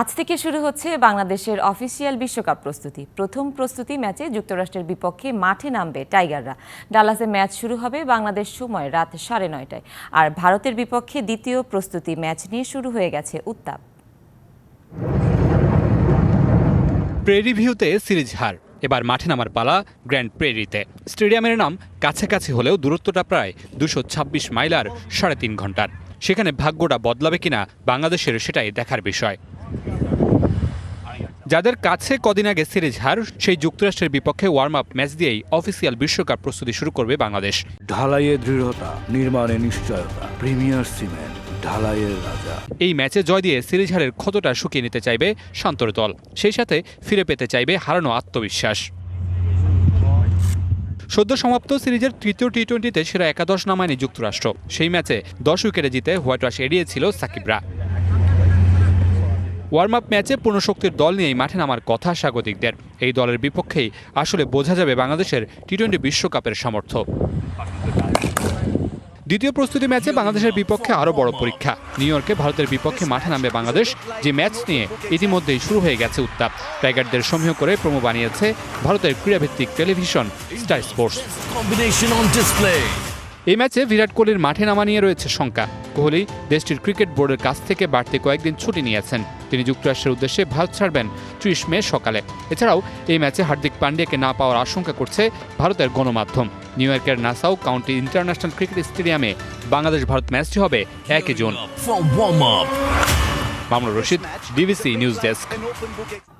আজ থেকে শুরু হচ্ছে বাংলাদেশের অফিসিয়াল বিশ্বকাপ প্রস্তুতি। প্রথম প্রস্তুতি ম্যাচে যুক্তরাষ্ট্রের বিপক্ষে মাঠে নামবে টাইগাররা। ডালাসে ম্যাচ শুরু হবে বাংলাদেশ সময় রাত সাড়ে নয়টায়। আর ভারতের বিপক্ষে দ্বিতীয় প্রস্তুতি ম্যাচ নিয়ে শুরু হয়ে গেছে উত্তাপ। প্রেরি ভিউতে সিরিজ হার। এবার মাঠে নামার পালা গ্র্যান্ড প্রেরিতে। স্টেডিয়ামের নাম কাছাকাছি হলেও দূরত্বটা প্রায় দুশো ছাব্বিশ মাইল আর সাড়ে তিন ঘণ্টার। সেখানে ভাগ্যটা বদলাবে কিনা বাংলাদেশের সেটাই দেখার বিষয়। যাদের কাছে কদিন আগে সিরিজ হার সেই যুক্তরাষ্ট্রের বিপক্ষে ওয়ার্ম আপ ম্যাচ দিয়েই অফিসিয়াল বিশ্বকাপ প্রস্তুতি শুরু করবে বাংলাদেশ। ঢালাইয়ে দৃঢ়তা নির্মাণে নিশ্চয়তা প্রিমিয়ার সিমেন্ট ঢালাইয়ের রাজা। এই ম্যাচে জয় দিয়ে সিরিজ হারের ক্ষতটা শুকিয়ে নিতে চাইবে শান্তর দল। সেই সাথে ফিরে পেতে চাইবে হারানো আত্মবিশ্বাস। সদ্য সমাপ্ত সিরিজের তৃতীয় টি টোয়েন্টিতে সেরা একাদশ নামায়নি যুক্তরাষ্ট্র। সেই ম্যাচে দশ উইকেটে জিতে হোয়াইট ওয়াশ এড়িয়েছিল সাকিবরা। ওয়ার্ম আপ ম্যাচে পূর্ণশক্তির দল নিয়েই মাঠে নামার কথা স্বাগতিকদের। এই দলের বিপক্ষেই আসলে বোঝা যাবে বাংলাদেশের টি টোয়েন্টি বিশ্বকাপের সামর্থ্য। দ্বিতীয় প্রস্তুতি ম্যাচে বাংলাদেশের বিপক্ষে আরও বড় পরীক্ষা। নিউ ইয়র্কে ভারতের বিপক্ষে মাঠে নামবে বাংলাদেশ, যে ম্যাচ নিয়ে ইতিমধ্যেই শুরু হয়ে গেছে উত্তাপ। টাইগারদের সমীহ করে প্রমো বানিয়েছে ভারতের ক্রীড়াভিত্তিক টেলিভিশন স্টার স্পোর্টস. এই ম্যাচে বিরাট কোহলির মাঠে নামা নিয়ে রয়েছে শঙ্কা। কোহলি দেশটির ক্রিকেট বোর্ডের কাছ থেকে বাড়তি কয়েকদিন ছুটি নিয়েছেন। তিনি যুক্তরাষ্ট্রের উদ্দেশ্যে ভারত ছাড়বেন ত্রিশ মে সকালে। এছাড়াও এই ম্যাচে হার্দিক পান্ডিয়াকে না পাওয়ার আশঙ্কা করছে ভারতের গণমাধ্যম। নিউ ইয়র্কের নাসাউ কাউন্টি ইন্টারন্যাশনাল ক্রিকেট স্টেডিয়ামে বাংলাদেশ ভারত ম্যাচটি হবে একই June. Mamunur Rashid DBC news desk.